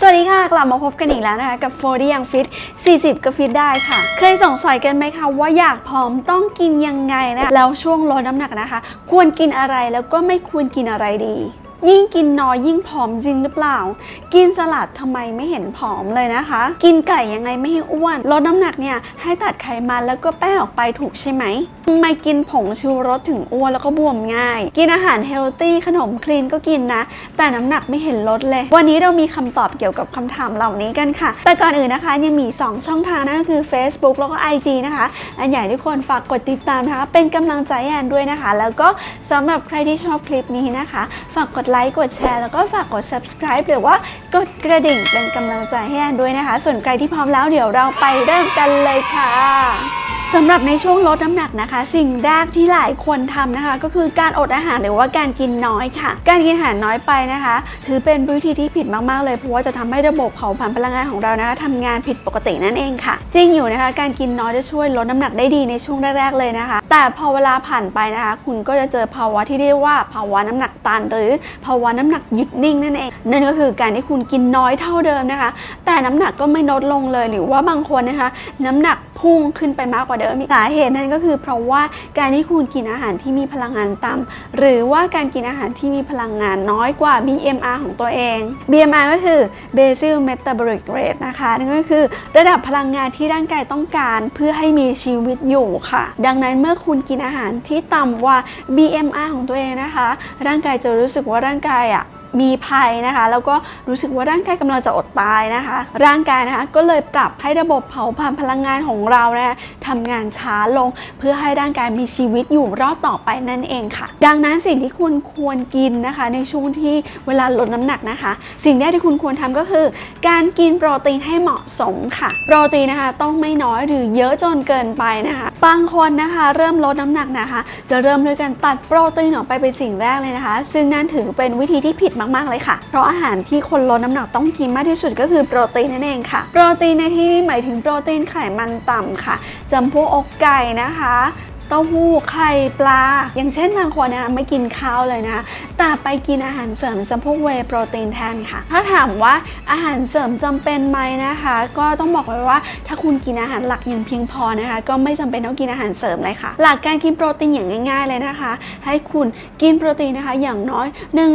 สวัสดีค่ะ กลับมาพบกันอีกแล้วนะคะ กับโฟดี้ยังฟิต 40 ก็ฟิตได้ค่ะ เคยสงสัยกันไหมคะ ว่าอยากผอมต้องกินยังไงนะ แล้วช่วงลดน้ำหนักนะคะ ควรกินอะไรแล้วก็ไม่ควรกินอะไรดี ยิ่งกินน้อยยิ่งผอมจริงหรือเปล่า กินสลัดทำไมไม่เห็นผอมเลยนะคะ กินไก่ยังไงไม่ให้อ้วน ลดน้ำหนักเนี่ยให้ตัดไขมันแล้วก็แป้งออกไปถูกใช่ไหมทำไมกินผงชูรสถึงอ้วนแล้วก็บวมง่าย กินอาหารเฮลตี้ขนมคลีนก็กินนะ แต่น้ำหนักไม่เห็นลดเลย วันนี้เรามีคำตอบเกี่ยวกับคำถามเหล่านี้กันค่ะ แต่ก่อนอื่นนะคะยังมี 2 ช่องทางนั่นก็คือ Facebook แล้วก็ IG นะคะ อันใหญ่ทุกคนฝากกดติดตามนะคะ เป็นกำลังใจแอนด้วยนะคะ แล้วก็สำหรับใครที่ชอบคลิปนี้นะคะ ฝากกดไลค์กดแชร์แล้วก็ฝากกด subscribe หรือว่ากดกระดิ่งเป็นกำลังใจให้แอนด้วยนะคะ ส่วนใครที่พร้อมแล้วเดี๋ยวเราไปเริ่มกันเลยค่ะ สำหรับในช่วงลดน้ำหนักนะคะ สิ่งแรกที่หลายคนทำนะคะ ก็คือการอดอาหารหรือว่าการกินน้อยค่ะ การกินอาหารน้อยไปนะคะ ถือเป็นวิธีที่ผิดมากๆเลยเพราะว่าจะทำให้ระบบเผาผลาญพลังงานของเรานะคะทำงานผิดปกตินั่นเองค่ะ จริงอยู่นะคะ การกินน้อยจะช่วยลดน้ำหนักได้ดีในช่วงแรกๆเลยนะคะ แต่พอเวลาผ่านไปนะคะ คุณก็จะเจอภาวะที่เรียกว่าภาวะน้ำหนักตัน หรือภาวะน้ำหนักหยุดนิ่งนั่นเองนั่นก็คือการที่คุณกินน้อยเท่าเดิมนะคะ แต่น้ำหนักก็ไม่ลดลงเลยหรือว่าบางคนนะคะ น้ำหนักพุ่งขึ้นไปมากกว่าเดิมอีสาเหตุนั้นก็คือ เพราะว่าการที่คุณกินอาหารที่มีพลังงานต่ำหรือว่าการกินอาหารที่มีพลังงานน้อยกว่า BMR ของตัวเอง BMR ก็คือ Basal Metabolic Rate นะคะนั่นก็คือ ระดับพลังงานที่ร่างกายต้องการเพื่อให้มีชีวิตอยู่ค่ะ ดังนั้นเมื่อคุณกินอาหารที่ต่ำกว่า BMR ของตัวเองนะคะ ร่างกายจะรู้สึกว่าร่างกายอะมีภัยนะคะ แล้วก็รู้สึกว่าร่างกายกำลังจะอดตายนะคะ ร่างกายนะคะก็เลยปรับให้ระบบเผาผลาญพลังงานของเรานะคะทำงานช้าลง เพื่อให้ร่างกายมีชีวิตอยู่รอดต่อไปนั่นเองค่ะ ดังนั้นสิ่งที่คุณควรกินนะคะ ในช่วงที่เวลาลดน้ำหนักนะคะ สิ่งแรกที่คุณควรทำก็คือ การกินโปรตีนให้เหมาะสมค่ะ โปรตีนนะคะต้องไม่น้อยหรือเยอะจนเกินไปนะคะ บางคนนะคะเริ่มลดน้ำหนักนะคะ จะเริ่มด้วยการตัดโปรตีนออกไปเป็นสิ่งแรกเลยนะคะ ซึ่งนั่นถือเป็นวิธีที่ผิดมาก ๆ เลยค่ะ เพราะอาหารที่คนลดน้ำหนักต้องกินมากที่สุดก็คือโปรตีนนั่นเองค่ะ โปรตีนในที่นี้หมายถึงโปรตีนไขมันต่ำค่ะจำพวกอกไก่นะคะ เต้าหู้ไข่ปลา อย่างเช่นบางคนนะไม่กินข้าวเลยนะแต่ไปกินอาหารเสริมจำพวกเวยโปรตีนแทนค่ะ ถ้าถามว่าอาหารเสริมจำเป็นไหมนะคะ ก็ต้องบอกไว้ว่าถ้าคุณกินอาหารหลักอย่างเพียงพอนะคะ ก็ไม่จำเป็นต้องกินอาหารเสริมเลยค่ะ หลักการกินโปรตีนอย่างง่าย ๆเลยนะคะ ให้คุณกินโปรตีนนะคะ อย่างน้อย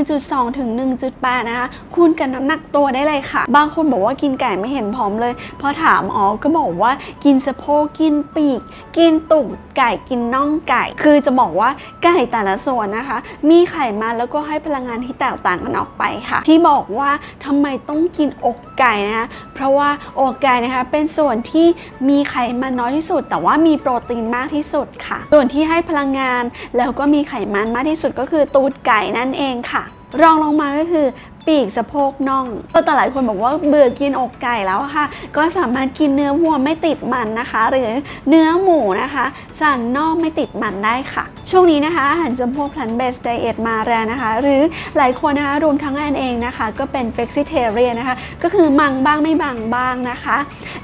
1.2 ถึง 1.8 นะคะคูณกับน้ำหนักตัวได้เลยค่ะ บางคนบอกว่ากินไก่ไม่เห็นผอมเลยพอถามอ๋อก็บอกว่ากินสะโพกกินปีก กินตูดไก่กินน่องไก่ คือจะบอกว่าไก่แต่ละส่วนนะคะ มีไขมันแล้วก็ให้พลังงานที่แตกต่างกันออกไปค่ะ ที่บอกว่าทำไมต้องกินอกไก่นะคะเพราะว่าอกไก่นะคะเป็นส่วนที่มีไขมันน้อยที่สุด แต่ว่ามีโปรตีนมากที่สุดค่ะ ส่วนที่ให้พลังงานแล้วก็มีไขมันมากที่สุดก็คือตูดไก่นั่นเองค่ะ รองลงมาก็คือ ปีกสะโพกน่องก็แต่หลายคนบอกว่าเบื่อกินอกไก่แล้วค่ะ ก็สามารถกินเนื้อวัวไม่ติดมันนะคะ หรือเนื้อหมูนะคะ สันนอกไม่ติดมันได้ค่ะ ช่วงนี้นะคะอาหารจำพวก plant based diet มาแรงนะคะ หรือหลายคนนะคะรวมทั้งแอนเองนะคะ ก็เป็น flexitarian นะคะ ก็คือมังบ้างไม่บางบ้างนะคะ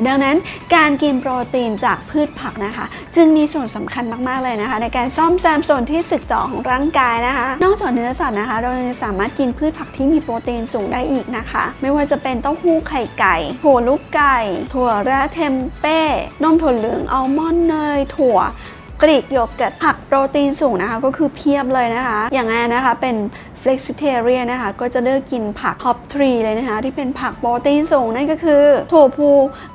ดังนั้นการกินโปรตีนจากพืชผักนะคะ จึงมีส่วนสำคัญมากๆเลยนะคะ ในการซ่อมแซมส่วนที่สึกหรอของร่างกายนะคะ นอกจากเนื้อสัตว์นะคะ เรายังสามารถกินพืชผักที่มีโปรตีนสูงได้อีกนะคะ ไม่ว่าจะเป็นเต้าหู้ไข่ไก่ ถั่วลูกไก่ ถั่วแระเทมเป้นมถั่วเหลืองอัลมอนด์เนยถั่วกรีกโยเกิร์ตผักโปรตีนสูงนะคะ ก็คือเพียบเลยนะคะ อย่างแอนนะคะเป็น flexitarian นะคะก็จะเลือกกินผัก top 3เลยนะคะ ที่เป็นผักโปรตีนสูงนั่นก็คือ ถั่วพู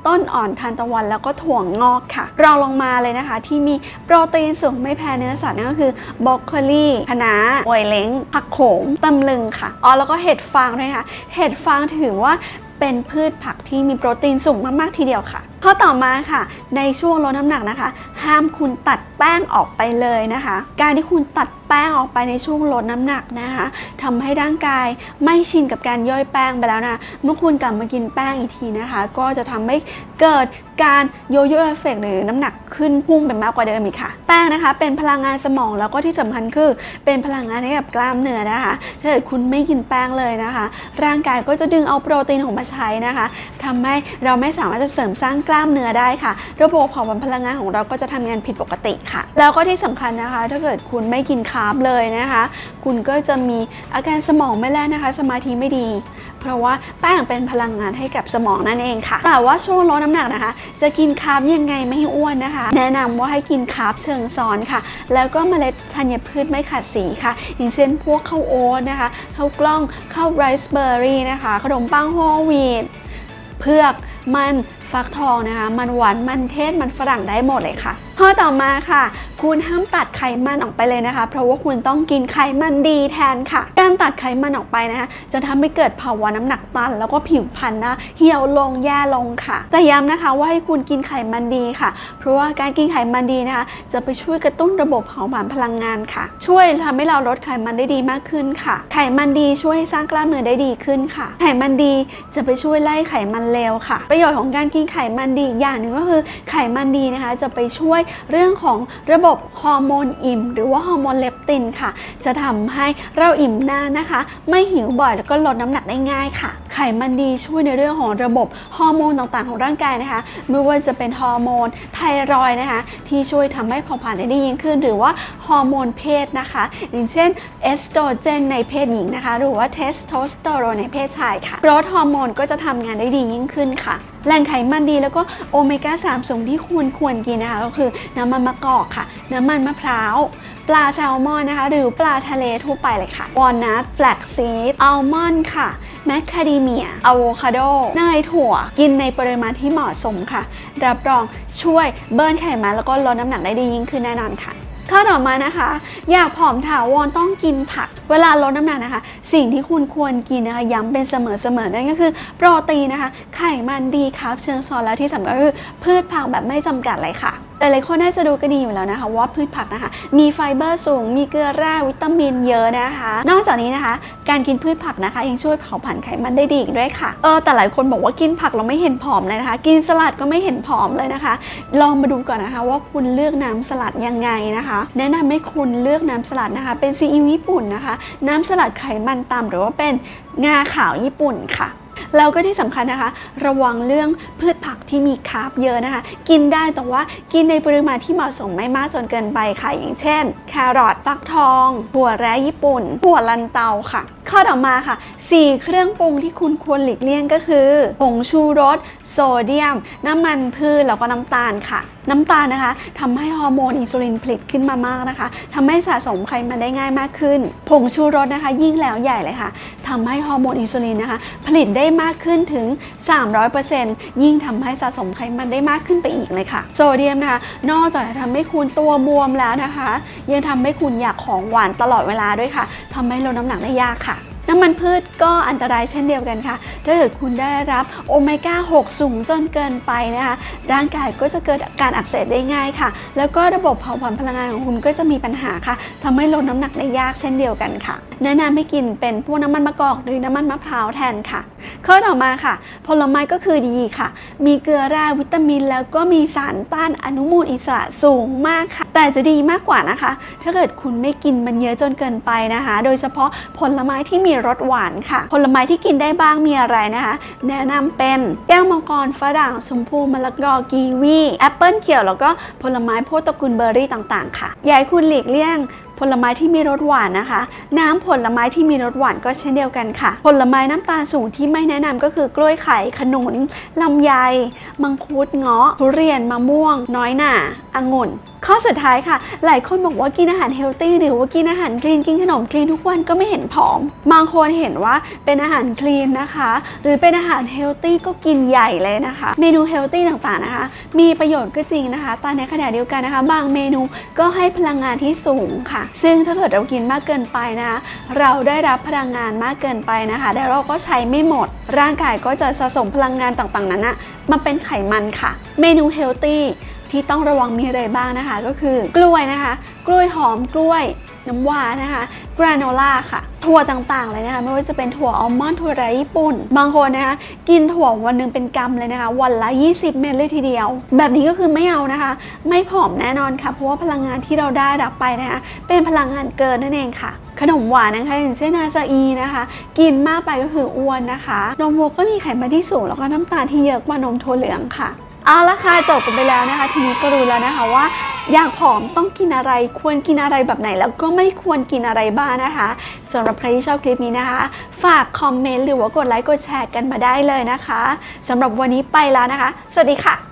ต้นอ่อนทานตะวัน แล้วก็ถั่วงอกค่ะรองลงมาเลยนะคะ ที่มีโปรตีนสูงไม่แพ้เนื้อสัตว์นั่นก็คือบรอกโคลีคะน้าโอยเล้งผักโขมตำลึงค่ะอ๋อแล้วก็เห็ดฟางด้วยค่ะเห็ดฟางถือว่าเป็นพืชผักที่มีโปรตีนสูงมาก ๆ ทีเดียวค่ะ ข้อต่อมาค่ะ ในช่วงลดน้ำหนักนะคะ ห้ามคุณตัดแป้งออกไปเลยนะคะ การที่คุณตัดแป้งออกไปในช่วงลดน้ำหนักนะคะทำให้ร่างกายไม่ชินกับการย่อยแป้งไปแล้วนะ เมื่อคุณกลับมากินแป้งอีกทีนะคะ ก็จะทำให้เกิดการโยโย่เอฟเฟกหรือน้ำหนักขึ้นพุ่งเป็นมากกว่าเดิมอีกค่ะ แป้งนะคะ เป็นพลังงานสมองแล้วก็ที่สำคัญคือ เป็นพลังงานให้กับกล้ามเนื้อนะคะถ้าเกิดคุณไม่กินแป้งเลยนะคะ ร่างกายก็จะดึงเอาโปรตีนของมาใช้นะคะทำให้เราไม่สามารถจะเสริมสร้างกล้ามเนื้อได้ค่ะ ระบบเผาผลาญพลังงานของเราก็จะทำงานผิดปกติค่ะ แล้วก็ที่สำคัญนะคะ ถ้าเกิดคุณไม่กินาร์บเลยนะคะ คุณก็จะมีอาการสมองไม่แล่นนะคะ สมาธิไม่ดี เพราะว่าแป้งเป็นพลังงานให้กับสมองนั่นเองค่ะ แต่ว่าช่วงลดน้ำหนักนะคะ จะกินคาร์บยังไงไม่ให้อ้วนนะคะ แนะนำว่าให้กินคาร์บเชิงซ้อนค่ะ แล้วก็เมล็ดธัญพืชไม่ขาดสีค่ะ อย่างเช่นพวกข้าวโอ๊ตนะคะข้าวกล้องข้าวไรซ์เบอร์รี่นะคะ ขนมปังโฮลวีตเผือกมันฟักทองนะคะ มันหวาน มันเทศ มันฝรั่งได้หมดเลยค่ะข้อต่อมาค่ะ คุณห้ามตัดไขมันออกไปเลยนะคะ เพราะว่าคุณต้องกินไขมันดีแทนค่ะ การตัดไขมันออกไปนะคะ จะทำให้เกิดภาวะน้ำหนักตัน แล้วก็ผิวพรรณนะเหี่ยวลงแย่ลงค่ะ แต่ย้ำนะคะว่าให้คุณกินไขมันดีค่ะ เพราะว่าการกินไขมันดีนะคะ จะไปช่วยกระตุ้นระบบเผาผลาญพลังงานค่ะ ช่วยทำให้เราลดไขมันได้ดีมากขึ้นค่ะ ไขมันดีช่วยสร้างกล้ามเนื้อได้ดีขึ้นค่ะ ไขมันดีจะไปช่วยไล่ไขมันเลวค่ะ ประโยชน์ของการกินไขมันดีอย่างหนึ่งก็คือไขมันดีนะคะ จะไปช่วยเรื่องของระบบฮอร์โมนอิ่ม หรือว่าฮอร์โมนเลปตินค่ะ จะทำให้เราอิ่มนานนะคะ ไม่หิวบ่อยแล้วก็ลดน้ำหนักได้ง่ายค่ะ ไขมันดีช่วยในเรื่องของระบบฮอร์โมนต่างๆ ของร่างกายนะคะ ไม่ว่าจะเป็นฮอร์โมนไทรอยนะคะ ที่ช่วยทำให้เผาผลาญได้ดียิ่งขึ้น หรือว่าฮอร์โมนเพศนะคะ อย่างเช่นเอสโตรเจนในเพศหญิงนะคะ หรือว่าเทสโทสเตอโรนในเพศชายค่ะโกรทฮอร์โมนก็จะทำงานได้ดียิ่งขึ้นค่ะแหล่งไขมันดีแล้วก็โอเมก้า 3 สูงที่ควรควรกินนะคะ ก็คือน้ำมันมะกอกค่ะ น้ำมันมะพร้าว ปลาแซลมอนนะคะ หรือปลาทะเลทั่วไปเลยค่ะ วอลนัทแฟลกซีดอัลมอนด์ค่ะ แมคคาเดเมียอะโวคาโดเนยถั่ว กินในปริมาณที่เหมาะสมค่ะ รับรองช่วยเบิร์นไขมันแล้วก็ลดน้ำหนักได้ดียิ่งขึ้นแน่นอนค่ะข้อต่อมานะคะ อยากผอมถาวรต้องกินผัก เวลาลดน้ำหนักนะคะ สิ่งที่คุณควรกินนะคะย้ำเป็นเสมอๆนั่นก็คือ โปรตีนนะคะ ไขมันดีคารับเชิงซ้อนแล้วที่สำคัญก็คือพืชผักแบบไม่จำกัดเลยค่ะหลายๆคนน่าจะดูก็ดีอยู่แล้วนะคะว่าพืชผักนะคะ มีไฟเบอร์สูง มีเกลือแร่วิตามินเยอะนะคะ นอกจากนี้นะคะ การกินพืชผักนะคะยังช่วยเผาผลาญไขมันได้ดีอีกด้วยค่ะเออแต่หลายคนบอกว่ากินผักเราไม่เห็นผอมเลยนะคะ กินสลัดก็ไม่เห็นผอมเลยนะคะ ลองมาดูก่อนนะคะ ว่าคุณเลือกน้ำสลัดยังไงนะคะ แนะนำให้คุณเลือกน้ำสลัดนะคะ เป็นซีอิ๊วญี่ปุ่นนะคะ น้ำสลัดไขมันต่ำหรือว่าเป็นงาขาวญี่ปุ่นค่ะ แล้วก็ที่สำคัญนะคะ ระวังเรื่องพืชผักที่มีคาร์บเยอะนะคะ กินได้แต่ว่ากินในปริมาณที่เหมาะสมไม่มากจนเกินไปค่ะ อย่างเช่น แครอทฟักทองถั่วแร้ญี่ปุ่นถั่วลันเตาค่ะ ข้อต่อมาค่ะ 4 เครื่องปรุงที่คุณควรหลีกเลี่ยงก็คือผงชูรส โซเดียม น้ำมันพืชแล้วก็น้ำตาลค่ะ น้ำตาลนะคะทำให้ฮอร์โมนอินซูลินผลิตขึ้นมามากนะคะทำให้สะสมไขมันได้ง่ายมากขึ้น ผงชูรสนะคะ ยิ่งแล้วใหญ่เลยค่ะทำให้ฮอร์โมนอินซูลินนะคะ ผลิตได้มากขึ้นถึง 300%ยิ่งทำให้สะสมไขมันได้มากขึ้นไปอีกเลยค่ะ โซเดียมนะคะนอกจากจะทำให้คุณตัวบวมแล้วนะคะ ยังทำให้คุณอยากของหวานตลอดเวลาด้วยค่ะทำให้ลดน้ำหนักได้ยากค่ะ น้ำมันพืชก็อันตรายเช่นเดียวกันค่ะ ถ้าเกิดคุณได้รับโอเมก้า 6 สูงจนเกินไปนะคะ ร่างกายก็จะเกิดการอักเสบได้ง่ายค่ะ แล้วก็ระบบเผาผลาญพลังงานของคุณก็จะมีปัญหาค่ะทำให้ลดน้ำหนักได้ยากเช่นเดียวกันค่ะ แนะนำให้กินเป็นพวกน้ำมันมะกอกหรือน้ำมันมะพร้าวแทนค่ะ ข้อต่อมาค่ะ ผลไม้ก็คือดีค่ะ มีเกลือแร่วิตามิน แล้วก็มีสารต้านอนุมูลอิสระสูงมากค่ะ แต่จะดีมากกว่านะคะ ถ้าเกิดคุณไม่กินมันเยอะจนเกินไปนะคะ โดยเฉพาะผลไม้ที่มีรสหวานค่ะ ผลไม้ที่กินได้บ้างมีอะไรนะคะ แนะนำเป็นแก้วมังกรฝรั่งชมพูมะละกอกีวีแอปเปิลเขียวแล้วก็ผลไม้พวกตระกูลเบอร์รี่ต่างๆ ค่ะอยากให้คุณหลีกเลี่ยง ผลไม้ที่มีรสหวานนะคะ น้ำผลไม้ที่มีรสหวานก็เช่นเดียวกันค่ะ ผลไม้น้ำตาลสูงที่ไม่แนะนำก็คือกล้วยไข่ขนุนลำไย มังคุดเงาะทุเรียนมะม่วง น้อยหน่าองุ่น ข้อสุดท้ายค่ะ หลายคนบอกว่ากินอาหารเฮลตี้หรือว่ากินอาหารคลีนกินขนมคลีนทุกวันก็ไม่เห็นผอม บางคนเห็นว่าเป็นอาหารคลีนนะคะ หรือเป็นอาหารเฮลตี้ก็กินใหญ่เลยนะคะ เมนูเฮลตี้ต่างๆนะคะ มีประโยชน์ก็จริงนะคะแต่ในขณะเดียวกันนะคะ บางเมนูก็ให้พลังงานที่สูงค่ะซึ่งถ้าเกิดเรากินมากเกินไปนะ เราได้รับพลังงานมากเกินไปนะคะแต่เราก็ใช้ไม่หมด ร่างกายก็จะสะสมพลังงานต่างๆนั้นนะมาเป็นไขมันค่ะ เมนูเฮลตี้ที่ต้องระวังมีอะไรบ้างนะคะ ก็คือกล้วยนะคะ กล้วยหอมกล้วย น้ำว้านะคะกราโนล่าค่ะ ถั่วต่างๆเลยนะคะ ไม่ว่าจะเป็นถั่วอัลมอนด์ถั่วไรญี่ปุ่น บางคนนะคะ กินถั่ววันหนึ่งเป็นกำเลยนะคะ วันละ 20 เม็ดเลยทีเดียว แบบนี้ก็คือไม่เอานะคะ ไม่ผอมแน่นอนค่ะ เพราะว่าพลังงานที่เราได้รับไปนะคะ เป็นพลังงานเกินนั่นเองค่ะ ขนมหวานนะคะอย่างเช่นอาซาอีนะคะ กินมากไปก็คืออ้วนนะคะ นมวัวก็มีไขมันที่สูงแล้วก็น้ำตาลที่เยอะกว่านมถั่วเหลืองค่ะ เอาละค่ะจบกันไปแล้วนะคะ ทีนี้ก็รู้แล้วนะคะว่าอยากผอมต้องกินอะไรควรกินอะไรแบบไหน แล้วก็ไม่ควรกินอะไรบ้างนะคะสำหรับใครที่ชอบคลิปนี้นะคะ ฝากคอมเมนต์หรือว่ากดไลค์กดแชร์กันมาได้เลยนะคะสำหรับวันนี้ไปแล้วนะคะ สวัสดีค่ะ